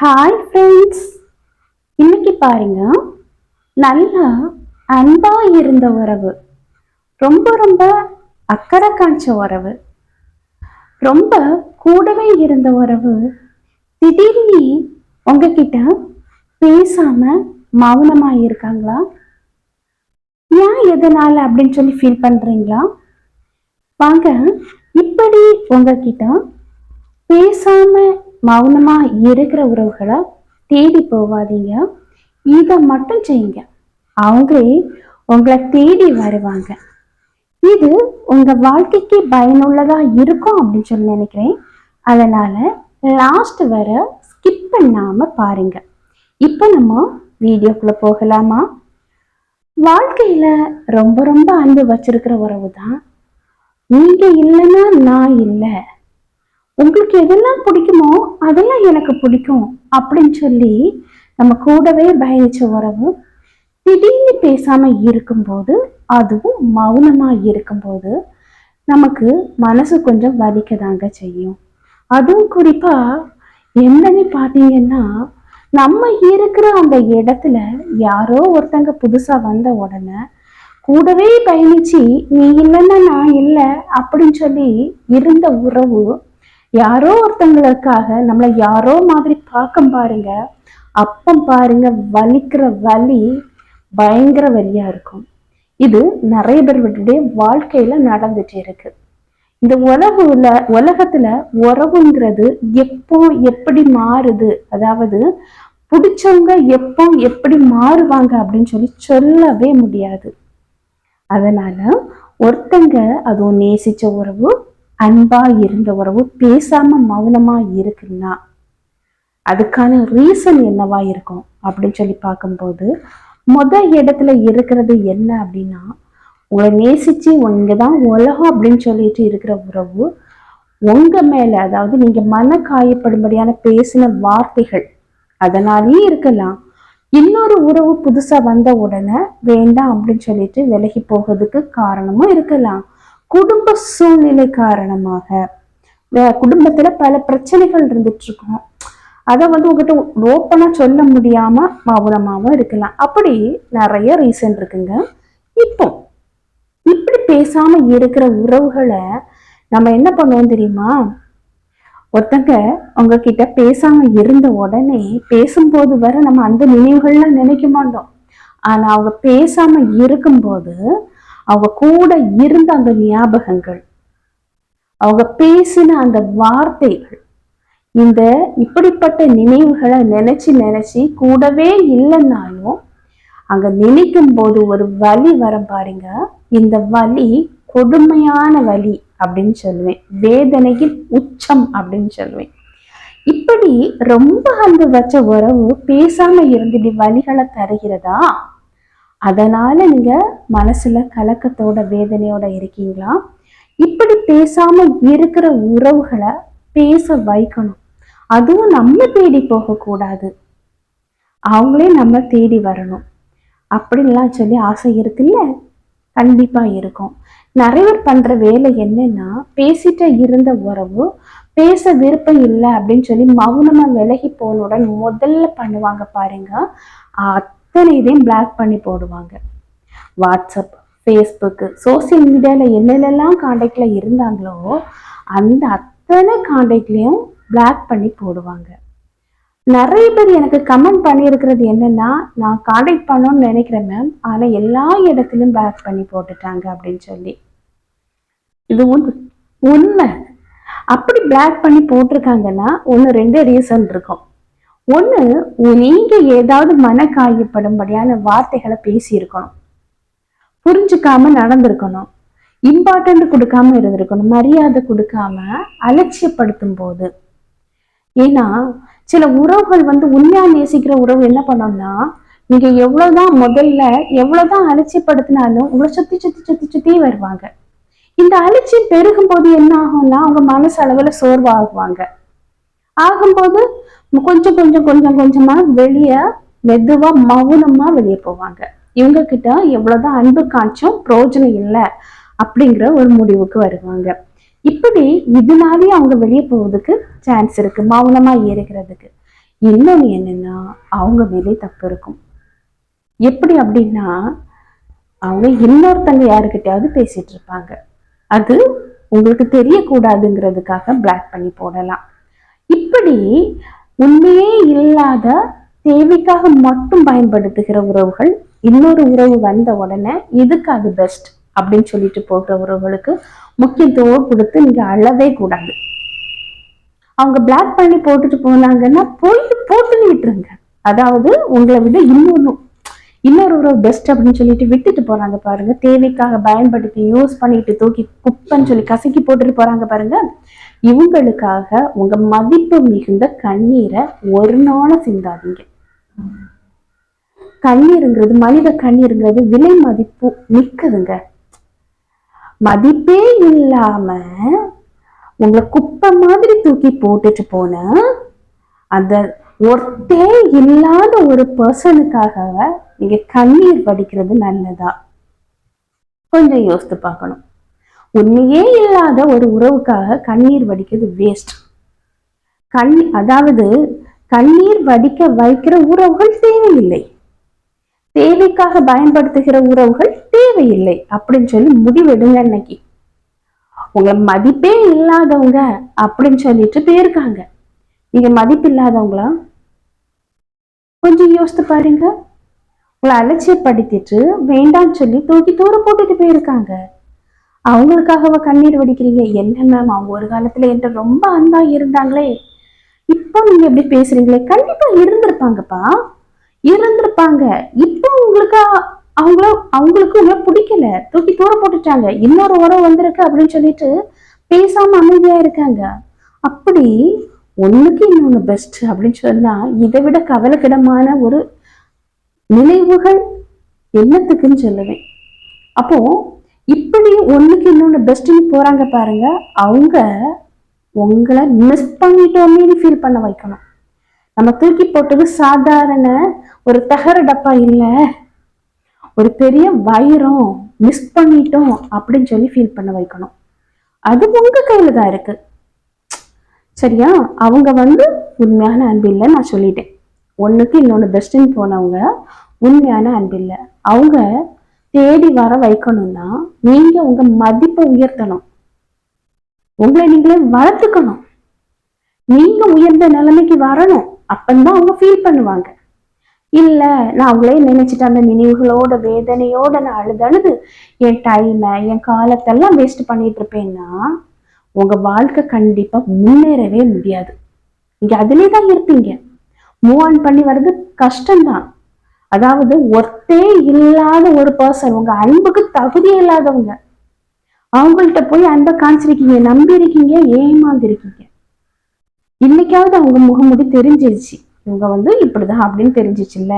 Hi friends இன்னைக்கு பாருங்க நல்லா அன்பா இருந்த உறவு. ரொம்ப ரொம்ப அக்கறை காய்ச்ச உறவு. ரொம்ப கூடவே இருந்த உறவு. திடீர்னு உங்ககிட்ட பேசாம மௌனமா இருக்காங்களா? ஏன் எதனால அப்படின்னு சொல்லி ஃபீல் பண்றீங்களா? வாங்க இப்படி உங்ககிட்ட பேசாம மௌனமா இருக்கிற உறவுகளை தேடி போகாதீங்க இதை மட்டும் செய்யுங்க. அவங்களே உங்களை தேடி வருவாங்க. இது உங்க வாழ்க்கைக்கு பயனுள்ளதா இருக்கும் அப்படின்னு சொல்லி நினைக்கிறேன். அதனால லாஸ்ட் வர ஸ்கிப் பண்ணாமல் பாருங்க. இப்போ நம்ம வீடியோக்குள்ள போகலாமா? வாழ்க்கையில ரொம்ப ரொம்ப அன்பு வச்சிருக்கிற உறவு தான் நீங்க இல்லைன்னா நான் இல்லை. உங்களுக்கு எதெல்லாம் பிடிக்குமோ அதெல்லாம் எனக்கு பிடிக்கும் அப்படின்னு சொல்லி நம்ம கூடவே பயணிச்ச உறவு திடீர்னு பேசாம இருக்கும்போது அதுவும் மௌனமா இருக்கும்போது நமக்கு மனசு கொஞ்சம் வலிக்கதாங்க செய்யும். அதுவும் குறிப்பா என்னன்னு பார்த்தீங்கன்னா நம்ம இருக்கிற அந்த இடத்துல யாரோ ஒருத்தங்க புதுசா வந்த உடனே கூடவே பயணிச்சு நீ இல்லைன்னா நான் இல்லை அப்படின்னு சொல்லி இருந்த உறவு யாரோ ஒருத்தங்களுக்காக நம்மளை யாரோ மாதிரி பார்க்க பாருங்க. அப்பம் பாருங்க வலிக்கிற வலி பயங்கர வலியா இருக்கும். இது நிறைய பேருடைய வாழ்க்கையில நடந்துட்டு இருக்கு. இந்த உலகுல உலகத்துல உறவுங்கிறது எப்போ எப்படி மாறுது? அதாவது பிடிச்சவங்க எப்போ எப்படி மாறுவாங்க அப்படின்னு சொல்லி சொல்லவே முடியாது. அதனால ஒருத்தங்க அதுவும் நேசிச்ச உறவு அன்பா இருந்த உறவு பேசாம மௌனமா இருக்குன்னா அதுக்கான ரீசன் என்னவா இருக்கும்? அப்படின்னு சொல்லி பார்க்கும்போது முத இடத்துல இருக்கிறது என்ன அப்படின்னா உங்களை நேசிச்சு உங்க தான் உலகம் அப்படின்னு சொல்லிட்டு இருக்கிற உறவு உங்க மேல அதாவது நீங்க மன காயப்படும்படியான பேசின வார்த்தைகள் அதனாலேயே இருக்கலாம். இன்னொரு உறவு புதுசா வந்த உடனே வேண்டாம் அப்படின்னு சொல்லிட்டு விலகி போகிறதுக்கு காரணமும் இருக்கலாம். குடும்ப சூழ்நிலை காரணமாக குடும்பத்துல பல பிரச்சனைகள் இருந்துட்டு இருக்கும் அதை வந்து உங்ககிட்ட ஓப்பனா சொல்ல முடியாம மௌனமாவும் இருக்கலாம். அப்படி நிறைய ரீசன் இருக்குங்க. இப்போ இப்படி பேசாம இருக்கிற உறவுகளை நம்ம என்ன பண்ணுவோம் தெரியுமா? ஒருத்தங்க உங்ககிட்ட பேசாம இருந்த உடனே பேசும்போது வர நம்ம அந்த நினைவுகள்லாம் நினைக்க மாட்டோம். ஆனா அவங்க பேசாம இருக்கும்போது அவங்க கூட இருந்த அந்த ஞாபகங்கள் அவங்க பேசின அந்த வார்த்தைகள் இந்த இப்படிப்பட்ட நினைவுகளை நினைச்சு நினைச்சு கூடவே இல்லைன்னாலும் அங்க நினைக்கும் போது ஒரு வலி வர பாருங்க. இந்த வலி கொடுமையான வலி அப்படின்னு சொல்லுவேன். வேதனையின் உச்சம் அப்படின்னு சொல்லுவேன். இப்படி ரொம்ப அன்பு வச்ச உறவு பேசாம இருந்துட்டு வலிகளை தருகிறதா? அதனால நீங்க மனசுல கலக்கத்தோட வேதனையோட இருக்கீங்களா? இப்படி பேசாம இருக்கிற உறவுகளை பேச வைக்கணும். அதுவும் நம்ம தேடி போகக்கூடாது அவங்களே நம்ம தேடி வரணும். அப்படின்லாம் சொல்லி ஆசை இருக்குல்ல? கண்டிப்பா இருக்கும். நிறைய பேர் பண்ற வேலை என்னன்னா பேசிட்டு இருந்த உறவு பேச விருப்பம் இல்லை அப்படின்னு சொல்லி மௌனமா விலகி போனவுடன் முதல்ல பண்ணுவாங்க பாருங்க. அத்தனை இதையும் பிளாக் பண்ணி போடுவாங்க. வாட்ஸ்அப் ஃபேஸ்புக்கு சோசியல் மீடியாவில் என்னென்னலாம் காண்டாக்டில் இருந்தாங்களோ அந்த அத்தனை காண்டாக்ட்லேயும் பிளாக் பண்ணி போடுவாங்க. நிறைய பேர் எனக்கு கமெண்ட் பண்ணியிருக்கிறது என்னென்னா நான் காண்டாக்ட் பண்ணணும்னு நினைக்கிறேன் மேம் ஆனால் எல்லா இடத்துலையும் பிளாக் பண்ணி போட்டுட்டாங்க அப்படின்னு சொல்லி. இது உண்மை உண்மை. அப்படி பிளாக் பண்ணி போட்டிருக்காங்கன்னா ஒன்று ரெண்டு ரீசன் இருக்கும். ஒன்று நீங்க ஏதாவது மன காயப்படும்படியான வார்த்தைகளை பேசியிருக்கணும். புரிஞ்சுக்காம நடந்திருக்கணும். இம்பார்ட்டன்ட் கொடுக்காம இருந்திருக்கணும். மரியாதை கொடுக்காம அலட்சியப்படுத்தும் போது ஏன்னா சில உறவுகள் வந்து உண்மையா நேசிக்கிற உறவு என்ன பண்ணோம்னா நீங்க எவ்வளவுதான் முதல்ல எவ்வளவுதான் அலட்சியப்படுத்தினாலும் உங்களை சுத்தி சுத்தி சுத்தி சுத்தி வருவாங்க. இந்த அலட்சியம் பெருகும் போது என்ன ஆகும்னா அவங்க மனசு அளவுல சோர்வாகுவாங்க. ஆகும்போது கொஞ்சம் கொஞ்சம் கொஞ்சம் கொஞ்சமா வெளியே மெதுவா மௌனமா வெளியே போவாங்க. இவங்க கிட்ட எவ்வளவுதான் அன்பு காட்சும் பிரயோஜனம் இல்லை அப்படிங்கிற ஒரு முடிவுக்கு வருவாங்க. இப்படி இதனாலேயே அவங்க வெளியே போவதுக்கு சான்ஸ் இருக்கு மௌனமா ஏறுகிறதுக்கு. இன்னொன்று என்னன்னா அவங்க மேலே தப்பு இருக்கும். எப்படி அப்படின்னா அவங்க இன்னொருத்தங்க யாருக்கிட்டையாவது பேசிட்டு இருப்பாங்க. அது உங்களுக்கு தெரியக்கூடாதுங்கிறதுக்காக பிளாக் பண்ணி போடலாம். இப்படி உண்மையே இல்லாத தேவைக்காக மட்டும் பயன்படுத்துகிற உறவுகள் இன்னொரு உறவு வந்த உடனே இதுக்கு அது பெஸ்ட் அப்படின்னு சொல்லிட்டு போகிற உறவுகளுக்கு முக்கியத்துவம் கொடுத்து நீங்க அழவே கூடாது. அவங்க பிளாக் பண்ணி போட்டுட்டு போனாங்கன்னா போயிட்டு போட்டுன்னு விட்டுருங்க அதாவது உங்களை விட இன்னொன்னு இன்னொரு உறவு பெஸ்ட் அப்படின்னு சொல்லிட்டு விட்டுட்டு போறாங்க பாருங்க. தேவைக்காக பயன்படுத்தி யூஸ் பண்ணிட்டு தூக்கி குப்பைன்னு சொல்லி கசக்கி போட்டுட்டு போறாங்க பாருங்க. இவங்களுக்காக உங்க மதிப்பு மிகுந்த கண்ணீரை ஒரு நாளும் சிந்தாதீங்க. கண்ணீருங்கிறது மனித கண்ணீருங்கிறது விலை மதிப்பு மிக்கதுங்க. மதிப்பே இல்லாம உங்களை குப்பை மாதிரி தூக்கி போட்டுட்டு போன அந்த ஒர்த்தே இல்லாத ஒரு பர்சனுக்காக நீங்க கண்ணீர் வடிக்கிறது நல்லதா? கொஞ்சம் யோசித்து பார்க்கணும். உண்மையே இல்லாத ஒரு உறவுக்காக கண்ணீர் வடிக்கிறது வேஸ்ட் கண் அதாவது கண்ணீர் வடிக்க வைக்கிற உறவுகள் தேவையில்லை. தேவைக்காக பயன்படுத்துகிற உறவுகள் தேவையில்லை அப்படின்னு சொல்லி முடிவெடுங்க இன்னைக்கு உங்களை மதிப்பே இல்லாதவங்க அப்படின்னு சொல்லிட்டு போயிருக்காங்க. நீங்க மதிப்பு இல்லாதவங்களா கொஞ்சம் யோசித்து பாருங்க. உங்களை அலட்சியப்படுத்திட்டு வேண்டாம்னு சொல்லி தூக்கி தூர போட்டுட்டு போயிருக்காங்க. அவங்களுக்காகவா கண்ணீர் வடிக்கிறீங்க? என்ன மேம் அவங்க ஒரு காலத்துல என்கிட்ட ரொம்ப அன்பா இருந்தாங்களே. இப்போ நீங்க எப்படி பேசுறீங்களே. கண்டிப்பா இருந்திருப்பாங்கப்பா. இருந்திருப்பாங்க. இப்போ உங்களுக்கு அவங்கள அவங்களுக்கு உங்களை பிடிக்கல. தூக்கி தூர போட்டுட்டாங்க. இன்னொரு உறவு வந்திருக்கு அப்படின்னு சொல்லிட்டு பேசாம அமைதியா இருக்காங்க. அப்படி ஒண்ணுக்கு இன்னொன்னு பெஸ்ட் அப்படின்னு சொன்னா இதை விட கவலைக்கிடமான ஒரு நினைவுகள் என்னத்துக்குன்னு சொல்லுவேன். அப்போ இப்படி ஒண்ணுக்கு இன்னொன்னு பெஸ்ட்டுன்னு போறாங்க பாருங்க அவங்க உங்களை மிஸ் பண்ணிட்டோமே ஃபீல் பண்ண வைக்கணும். நம்ம தூக்கி போட்டது சாதாரண ஒரு தகர டப்பா இல்லை. ஒரு பெரிய வைரம் மிஸ் பண்ணிட்டோம் அப்படின்னு சொல்லி ஃபீல் பண்ண வைக்கணும். அது உங்கள் கையில் தான் இருக்கு. சரியா? அவங்க வந்து உண்மையான அன்பு இல்லை நான் சொல்லிட்டேன். ஒண்ணுக்கு இன்னொன்று பெஸ்ட்டுன்னு போனவங்க உண்மையான அன்பு இல்லை. அவங்க தேடி வர வைக்கணும்னா நீங்க உங்க மதிப்பை உயர்த்தணும். உங்களை நீங்களே வளர்த்துக்கணும். நீங்க உயர்ந்த நிலைமைக்கு வரணும். அப்பந்தான் அவங்க ஃபீல் பண்ணுவாங்க. இல்ல நான் அவங்களே நினைச்சிட்டு அந்த நினைவுகளோட வேதனையோட நான் அழுது அழுது என் டைமை என் காலத்தெல்லாம் வேஸ்ட் பண்ணிட்டு இருப்பேன்னா உங்க வாழ்க்கை கண்டிப்பா முன்னேறவே முடியாது. நீங்க அதுலேயே தான் இருப்பீங்க. மூவ் ஆன் பண்ணி வர்றது கஷ்டம்தான். அதாவது ஒர்த்தே இல்லாத ஒரு பர்சன் உங்க அன்புக்கு தகுதி இல்லாதவங்க. அவங்கள்ட்ட போய் அன்பை காமிச்சிருக்கீங்க நம்பி இருக்கீங்க ஏமாந்துருக்கீங்க. இன்னைக்காவது அவங்க முகமுடி தெரிஞ்சிருச்சு. இவங்க வந்து இப்படிதான் அப்படின்னு தெரிஞ்சிச்சுல்ல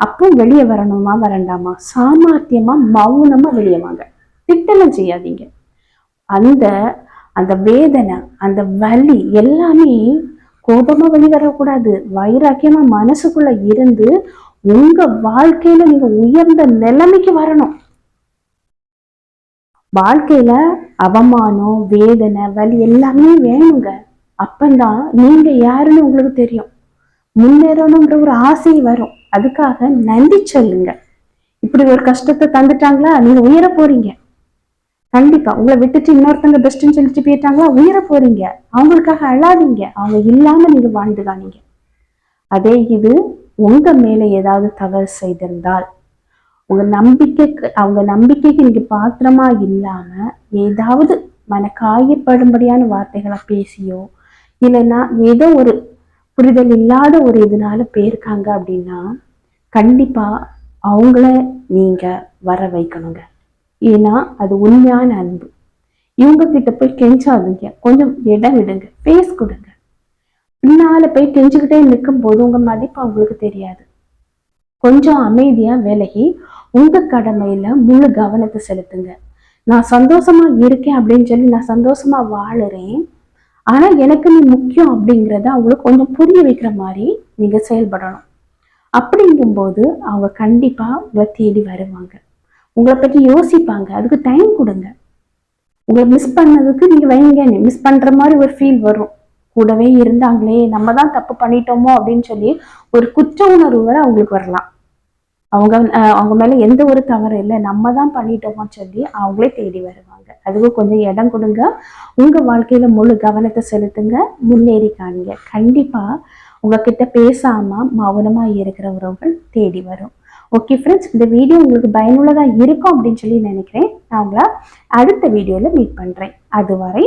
அப்போ வெளியே வரணுமா வரண்டாமா? சாமர்த்தியமா மௌனமா வெளியே வாங்க. திட்டலாம் செய்யாதீங்க. அந்த அந்த வேதனை அந்த வலி எல்லாமே கோபமா வெளிவரக்கூடாது. வைராக்கியமா மனசுக்குள்ள இருந்து உங்க வாழ்க்கையில நீங்க உயர்ந்த நிலைமைக்கு வரணும். வாழ்க்கையில அவமானம் வேதனை வலி எல்லாமே வேணுங்க. அப்பந்தான் நீங்க யாருன்னு உங்களுக்கு தெரியும். முன்னேறணும்ன்ற ஒரு ஆசை வரும். அதுக்காக நன்றி சொல்லுங்க. இப்படி ஒரு கஷ்டத்தை தந்துட்டாங்களா? நீங்க உயர போறீங்க. கண்டிப்பா. உங்களை விட்டுட்டு இன்னொருத்தங்க பெஸ்ட்னு சொல்லிட்டு போயிட்டாங்களா? உயர போறீங்க. அவங்களுக்காக அழாதீங்க. அவங்க இல்லாம நீங்க வாழ்ந்து காணீங்க. அதே இது உங்க மேல ஏதாவது தவறு செய்திருந்தால் உங்க நம்பிக்கைக்கு அவங்க நம்பிக்கைக்கு நீங்க பாத்திரமா இல்லாம ஏதாவது மன காயப்படும்படியான வார்த்தைகளை பேசியோ இல்லைன்னா ஏதோ ஒரு புரிதல் இல்லாத ஒரு இதனால போயிருக்காங்க அப்படின்னா கண்டிப்பா அவங்கள நீங்க வர வைக்கணுங்க. ஏன்னா அது உண்மையான அன்பு. இவங்க கிட்ட போய் கெஞ்சாதீங்க. கொஞ்சம் இடம் விடுங்க. பேஸ் கொடுங்க. பின்னால போய் கெஞ்சிக்கிட்டே நிற்கும் போது உங்க மதிப்பு அவங்களுக்கு தெரியாது. கொஞ்சம் அமைதியா விலகி உங்க கடமையில முழு கவனத்தை செலுத்துங்க. நான் சந்தோஷமா இருக்கேன் அப்படின்னு சொல்லி நான் சந்தோஷமா வாழுறேன். ஆனா எனக்கு நீ முக்கியம் அப்படிங்கிறத அவங்களுக்கு கொஞ்சம் புரிய வைக்கிற மாதிரி நீங்க செயல்படணும். அப்படிங்கும்போது அவங்க கண்டிப்பா உங்களை தேடி வருவாங்க. உங்களை பற்றி யோசிப்பாங்க. அதுக்கு டைம் கொடுங்க. உங்களை மிஸ் பண்ணதுக்கு நீங்க வைங்க. மிஸ் பண்ற மாதிரி ஒரு ஃபீல் வரும். கூடவே இருந்தாங்களே நம்ம தான் தப்பு பண்ணிட்டோமோ அப்படின்னு சொல்லி ஒரு குற்ற உணர்வு வரை அவங்களுக்கு வரலாம். அவங்க அவங்க மேல எந்த ஒரு தவறு இல்லை. நம்ம தான் பண்ணிட்டோமோ சொல்லி அவங்களே தேடி வருவாங்க. அதுவும் கொஞ்சம் இடம் கொடுங்க. உங்க வாழ்க்கையில முழு கவனத்தை செலுத்துங்க. முன்னேறி காணுங்க. கண்டிப்பா உங்ககிட்ட பேசாம மௌனமா இருக்கிற உறவுகள் தேடி வரும். ஓகே ஃப்ரெண்ட்ஸ் இந்த வீடியோ உங்களுக்கு பயனுள்ளதா இருக்கும் அப்படின்னு சொல்லி நினைக்கிறேன். நான் உங்களை அடுத்த வீடியோவில் மீட் பண்றேன். அதுவரை